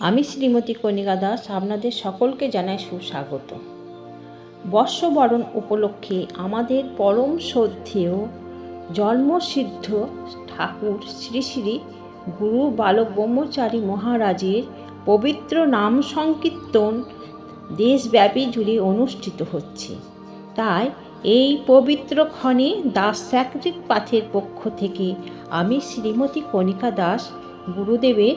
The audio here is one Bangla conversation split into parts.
আমি শ্রীমতী কণিকা দাস আপনাদের সকলকে জানাই সুস্বাগত। বর্ষবরণ উপলক্ষে আমাদের পরম শ্রদ্ধেয় জন্মসিদ্ধ ঠাকুর শ্রী শ্রী গুরু বালক ব্রহ্মচারী মহারাজের পবিত্র নাম সংকীর্তন দেশব্যাপী জুড়ে অনুষ্ঠিত হচ্ছে। তাই এই পবিত্র ক্ষণে দাস স্যাক্রিক পাথের পক্ষ থেকে আমি শ্রীমতী কণিকা দাস গুরুদেবের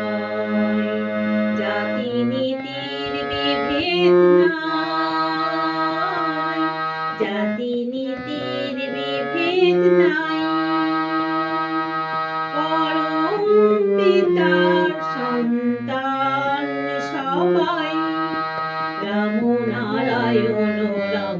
নাই। জাতি নীতির বিভেদ নাই। পরম পিতার সবাই রাম নারায়ণ রাম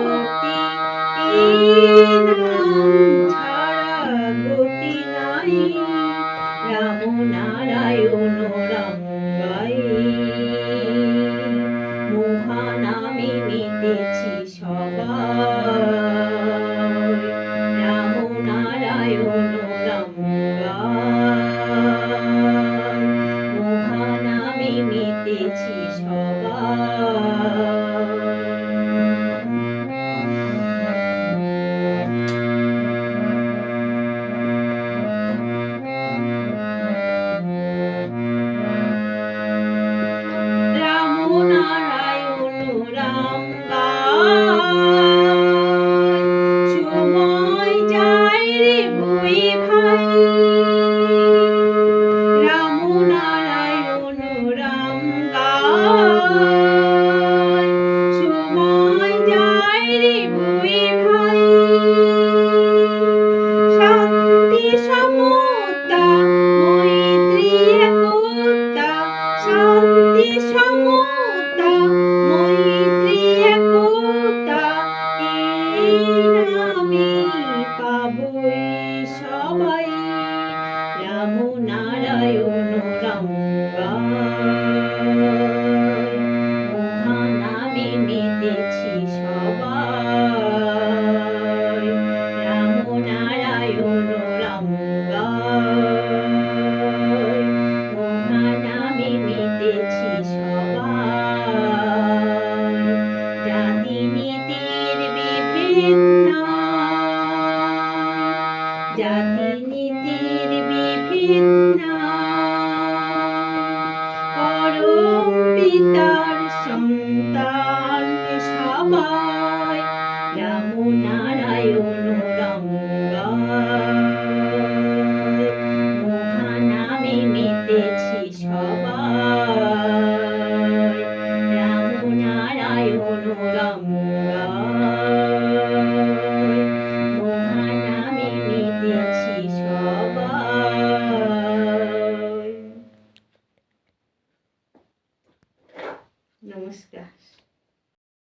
Krishna. সমতা মৈত্রী একতা এই নামে পাবই সবাই। রাম নারায়ণ রাম গাই মেতেছি জাতি নীতির বিভিন্ন সন্তান সবাই রাম নারায়ণ